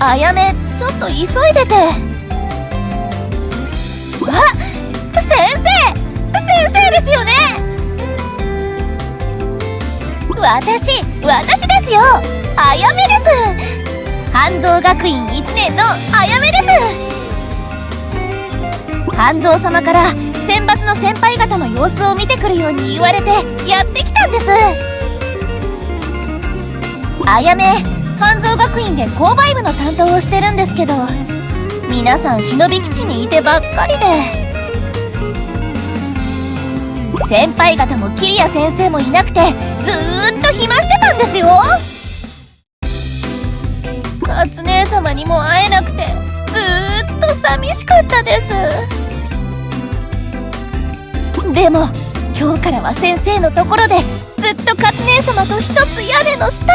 あやめちょっと急いでて。あ先生先生ですよね。私私ですよ。あやめです。半蔵学院1年のあやめです。半蔵様から選抜の先輩方の様子を見てくるように言われてやってきたんです。あやめ半蔵学院で購買部の担当をしてるんですけど皆さん忍び基地にいてばっかりで。先輩方も桐谷先生もいなくてずーっと暇してたんですよ。勝姉様にも会えなくてずーっと寂しかったです。でも今日からは先生のところでずっと勝姉様と一つ屋根の下。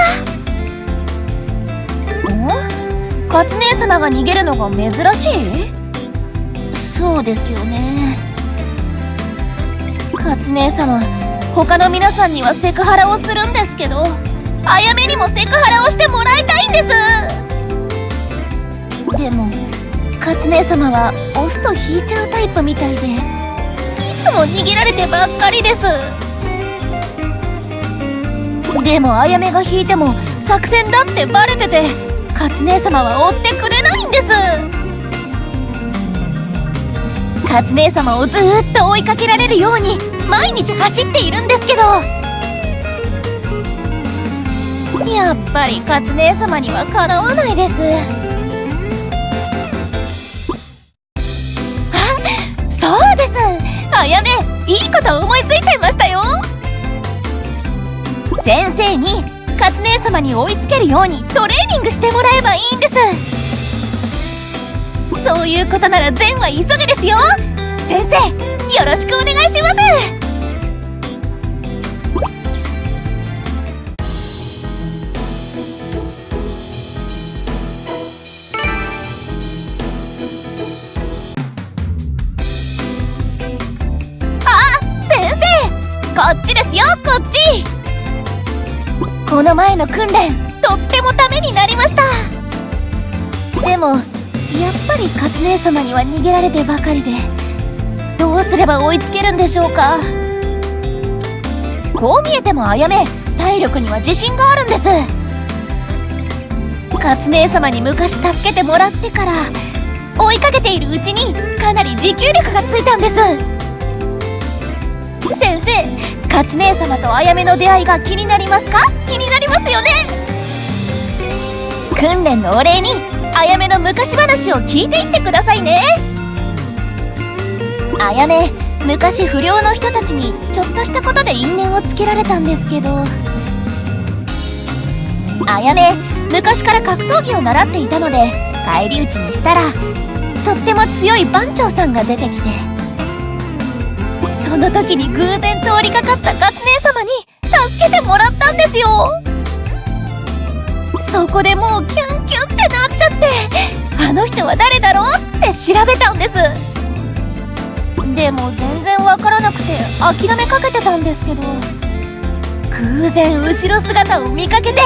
ん？勝姉様が逃げるのが珍しい？そうですよね。勝姉様他の皆さんにはセクハラをするんですけどあやめにもセクハラをしてもらいたいんです。でも勝姉様は押すと引いちゃうタイプみたいでいつも逃げられてばっかりです。でもあやめが引いても作戦だってバレてて勝姉様は追ってくれないんです。勝姉様をずっと追いかけられるように毎日走っているんですけど。やっぱり勝姉様にはかなわないです。あそうです。あやめいいこと思いついちゃいましたよ。先生に勝姉様に追いつけるようにトレーニングしてもらえばいいんです。そういうことなら善は急げですよ。先生よろしくお願いします。この前の訓練とってもためになりました。でもやっぱり勝姉様には逃げられてばかりでどうすれば追いつけるんでしょうか。こう見えてもあやめ体力には自信があるんです。勝姉様に昔助けてもらってから追いかけているうちにかなり持久力がついたんです。勝姉様とあやめの出会いが気になりますか？気になりますよね。訓練のお礼にあやめの昔話を聞いていってくださいね。あやめ昔不良の人たちにちょっとしたことで因縁をつけられたんですけど。あやめ昔から格闘技を習っていたので返り討ちにしたらとっても強い番長さんが出てきて。その時に偶然通りかかった勝姉様に助けてもらったんですよ。そこでもうキュンキュンってなっちゃってあの人は誰だろうって調べたんです。でも全然わからなくて諦めかけてたんですけど偶然後ろ姿を見かけて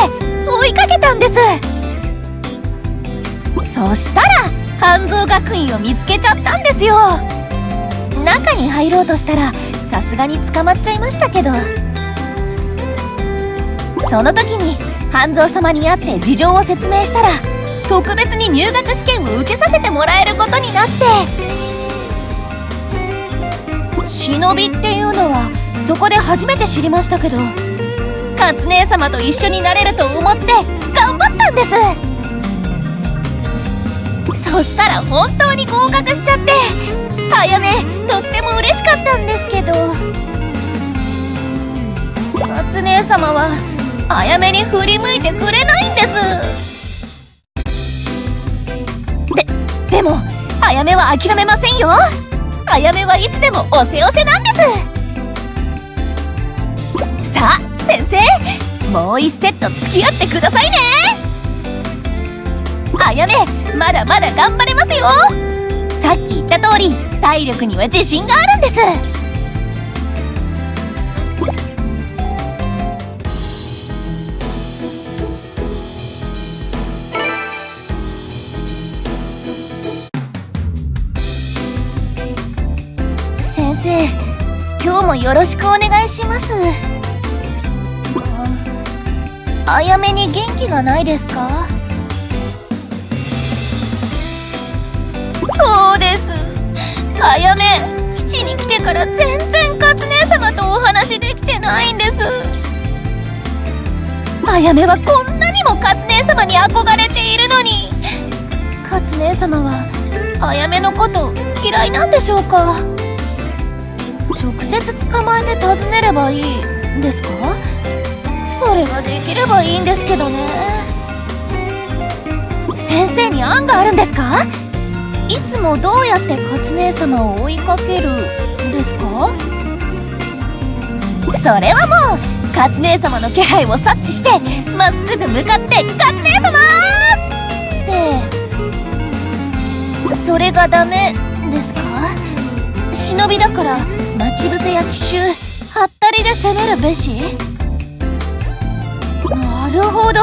追いかけたんです。そしたら半蔵学院を見つけちゃったんですよ。中に入ろうとしたらさすがに捕まっちゃいましたけど。その時に半蔵様に会って事情を説明したら特別に入学試験を受けさせてもらえることになって。忍びっていうのはそこで初めて知りましたけど勝姉様と一緒になれると思って頑張ったんです。そしたら本当に合格しちゃって。あやめとっても嬉しかったんですけど。勝姉様はあやめに振り向いてくれないんです。ででもあやめは諦めませんよ。あやめはいつでもおせおせなんです。さあ先生もう一セット付き合ってくださいね。あやめまだまだ頑張れますよ。さっき言った通り体力には自信があるんです。先生今日もよろしくお願いします。あやめに元気がないですか？そうです。あやめ基地に来てから全然カツ姉様とお話できてないんです。あやめはこんなにもカツ姉様に憧れているのに。カツ姉様はあやめのこと嫌いなんでしょうか。直接捕まえて訪ねればいいんですか？それができればいいんですけどね。先生に案があるんですか？いつもどうやってカツ姉様を追いかけるですか？それはもうカツ姉様の気配を察知してまっすぐ向かって「カツ姉様!」ってそれがダメですか？忍びだから待ち伏せや奇襲はったりで攻めるべし？なるほど。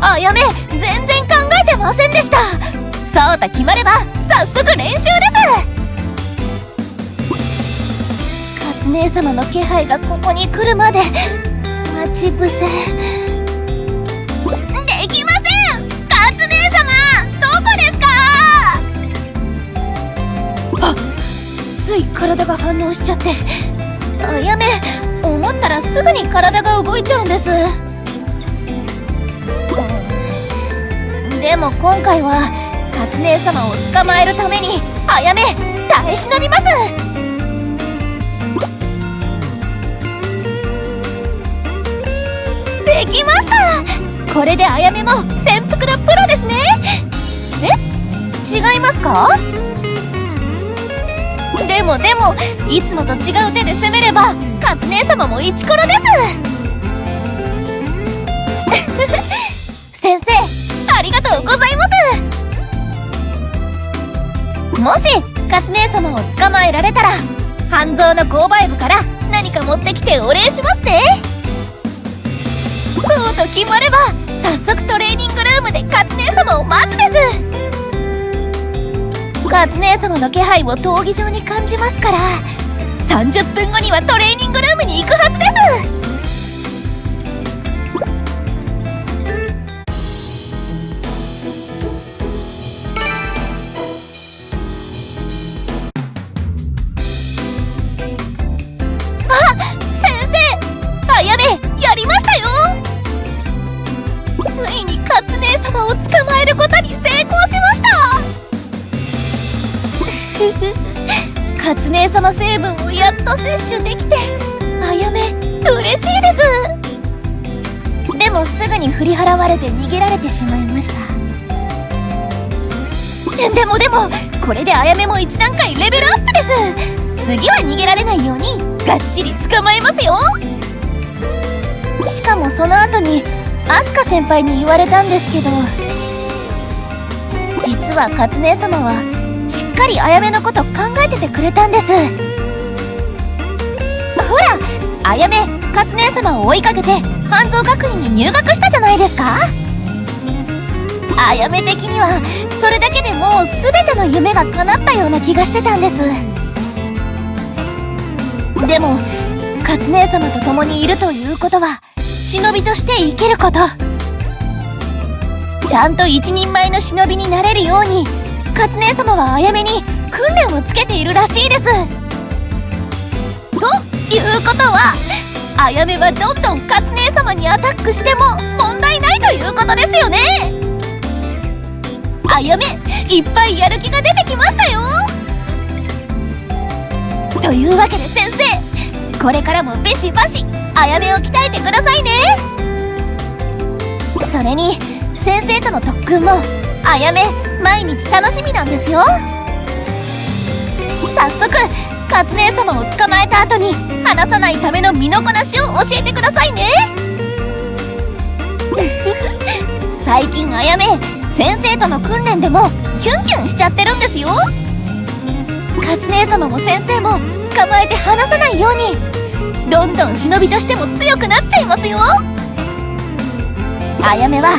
あやめ全然考えてませんでした。そうた決まれば早速練習です。カツ姉様の気配がここに来るまで待ち伏せ。できません！カツ姉様どこですか？あつい体が反応しちゃって。あやめ思ったらすぐに体が動いちゃうんです。でも今回はカツ姉様を捕まえるためにあやめ耐え忍びます。できました。これであやめも潜伏のプロですね。え？違いますか？でもでもいつもと違う手で攻めればカツ姉様もイチコロです。もしカツ姉様を捕まえられたら半蔵の購買部から何か持ってきてお礼しますね。そうと決まれば早速トレーニングルームでカツ姉様を待つです。カツ姉様の気配を闘技場に感じますから30分後にはトレーニングルームに行くはずです。やめやりましたよ。ついにカツ姉様を捕まえることに成功しました。カツ姉様成分をやっと摂取できてあやめ嬉しいです。でもすぐに振り払われて逃げられてしまいました。でもでもこれであやめも一段階レベルアップです。次は逃げられないようにがっちり捕まえますよ。しかもその後にアスカ先輩に言われたんですけど実はカツ姉様はしっかりあやめのこと考えててくれたんです。ほらあやめカツ姉様を追いかけて半蔵学院に入学したじゃないですか。あやめ的にはそれだけでもう全ての夢が叶ったような気がしてたんです。でもカツ姉様と共にいるということは忍びとして生きること。ちゃんと一人前の忍びになれるようにカツ姉様はあやめに訓練をつけているらしいです。ということはあやめはどんどんカツ姉様にアタックしても問題ないということですよね。あやめいっぱいやる気が出てきましたよ。というわけで先生これからもビシバシあやめを鍛えてくださいね。それに先生との特訓もあやめ毎日楽しみなんですよ。早速カツ姉様を捕まえた後に話さないための身のこなしを教えてくださいね。最近あやめ先生との訓練でもキュンキュンしちゃってるんですよ。カツ姉様も先生も捕まえて離さないように。どんどん忍びとしても強くなっちゃいますよ。あやめは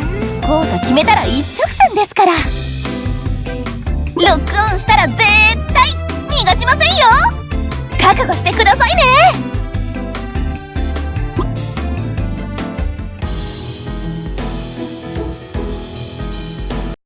こうと決めたら一直線ですから。ロックオンしたら絶対逃がしませんよ。覚悟してくださいね。